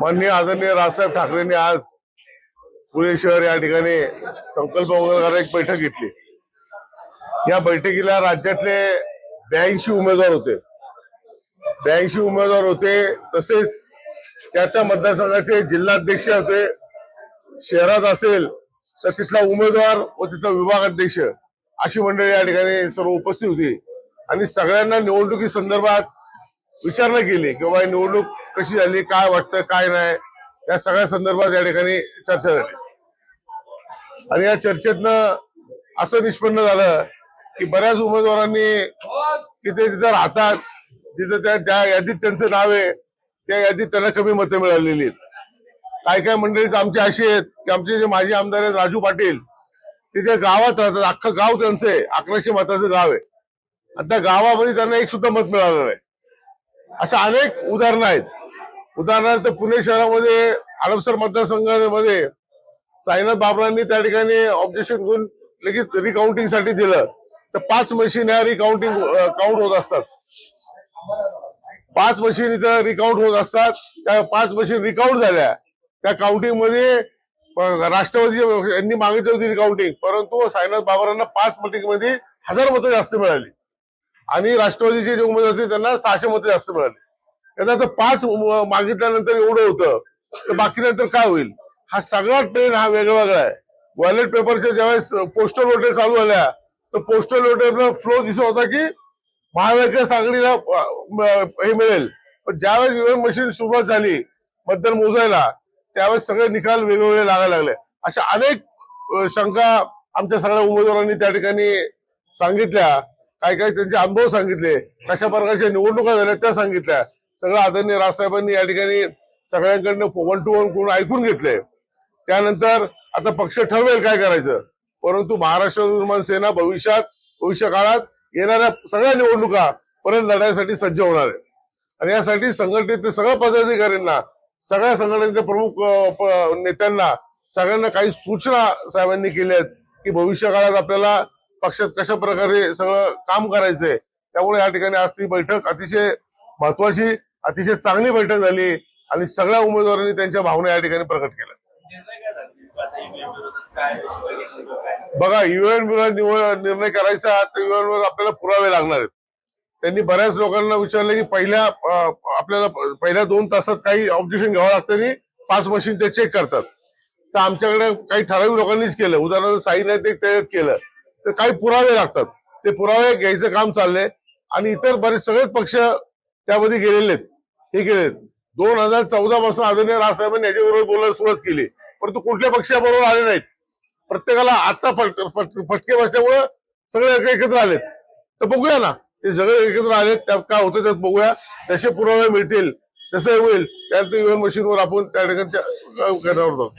माननीय आदरणीय राजसाहेब ठाकरेंनी आज पुणे शहर या ठिकाणी संकल्प वगैरे एक बैठक घेतली. या बैठकीला राज्यातले ब्याऐंशी उमेदवार होते. ब्याऐंशी उमेदवार होते तसेच त्या त्या मतदारसंघाचे जिल्हाध्यक्ष होते. शहरात असेल तर तिथला उमेदवार व तिथला विभाग अध्यक्ष अशी मंडळी या ठिकाणी सर्व उपस्थित होती. आणि सगळ्यांना निवडणुकी संदर्भात विचारणा केली की बाबा निवडणूक कशी झाली काय वाटतं काय नाही या सगळ्या संदर्भात या ठिकाणी चर्चा झाली. आणि या चर्चेतनं असं निष्पन्न झालं की बऱ्याच उमेदवारांनी तिथे तिथं राहतात जिथे त्या त्या यादीत त्यांचं नाव आहे त्या यादीत त्यांना कमी मतं मिळालेली आहेत. काय काय मंडळीत आमचे अशी आहेत की आमचे जे माजी आमदार आहेत राजू पाटील ते जे गावात राहतात अख्खं गाव त्यांचं आहे अकराशे मताचं गाव आहे. आणि त्या गावामध्ये त्यांना एक सुद्धा मत मिळालं नाही. अशा अनेक उदाहरणं आहेत. उदाहरणार्थ पुणे शहरामध्ये हडपसर मतदारसंघामध्ये साईनाथ बाबरांनी त्या ठिकाणी ऑब्जेक्शन घेऊन लगेच रिकाउंटिंगसाठी दिलं. तर पाच मशीन या रिकाउंटिंग काउंट होत असतात. पाच मशीन इथं रिकाउंट होत असतात. त्या पाच मशीन रिकाउंट झाल्या. त्या काउंटिंगमध्ये राष्ट्रवादी यांनी मागितली होती रिकाउंटिंग परंतु साईनाथ बाबरांना पाच मिटिंगमध्ये हजार मतं जास्त मिळाली. आणि राष्ट्रवादीचे जे उमेदवार होते त्यांना सहाशे मतं जास्त मिळाली. त्यांना तर पाच उम- मागितल्यानंतर एवढं होतं तर बाकी नंतर काय होईल? हा सगळा ट्रेन हा वेगळा वेगळा आहे वॉलेट पेपरच्या ज्यावेळेस पोस्टल वोटर चालू झाल्या तर पोस्टल वोटरला फ्लो दिसत होता की महाविकास आघाडीला हे मिळेल. पण ज्यावेळेस UM ईव्हीएम मशीन सुरुवात झाली मतदान मोजायला त्यावेळेस सगळे निकाल वेगवेगळे लागायला लागले. अशा अनेक शंका आमच्या सगळ्या उमेदवारांनी त्या ठिकाणी सांगितल्या. काय काय त्यांचे अनुभव सांगितले. कशा प्रकारच्या निवडणुका झाल्या त्या सांगितल्या. सगळं आदरणीय राजसाहेबांनी या ठिकाणी सगळ्यांकडनं वन टू वन करून ऐकून घेतले. त्यानंतर आता पक्ष ठरवेल काय करायचं. परंतु महाराष्ट्र निर्माण सेना भविष्यात भविष्य काळात येणाऱ्या सगळ्या निवडणुका परत लढायसाठी सज्ज होणार आहे आणि यासाठी संघटनेत सगळ्या पदाधिकाऱ्यांना सगळ्या संघटनेच्या प्रमुख नेत्यांना सगळ्यांना काही सूचना साहेबांनी केल्या आहेत की भविष्य काळात आपल्याला पक्षात कशा प्रकारे सगळं काम करायचंय त्यामुळे या ठिकाणी आज ती बैठक अतिशय महत्वाची अतिशय चांगली बैठक झाली आणि सगळ्या उमेदवारांनी त्यांच्या भावना या ठिकाणी प्रकट केल्या. बघा युएन विरोधात निर्णय करायचा तर युएन वर आपल्याला पुरावे लागणार आहेत. त्यांनी बऱ्याच लोकांना विचारलं की पहिल्या आपल्याला पहिल्या दोन तासात काही ऑब्जेक्शन घ्यावं लागतं आणि पाच मशीन ते चेक करतात. तर आमच्याकडे काही ठराविक लोकांनीच केलं. उदाहरणार्थ साई नाही ते त्याच्यात केलं. तर काही पुरावे लागतात. ते पुरावे घ्यायचं काम चाललंय. आणि इतर बरेच सगळेच पक्ष त्यामध्ये गेलेले आहेत. हे गेलेत दोन हजार चौदा पासून आदरणीय राजसाहेबांनी याच्याबरोबर बोलायला सुरुवात केली. परंतु कुठल्या पक्षाबरोबर आले नाहीत. प्रत्येकाला आता फटके बसल्यामुळे सगळे एक- एकत्र आलेत. तर बघूया ना. ते सगळे एकत्र आलेत. त्यात काय होतं त्यात बघूया. जसे पुरावे मिळतील जसं होईल. त्यात युएन मशीनवर आपण त्या ठिकाणी करणार होतो?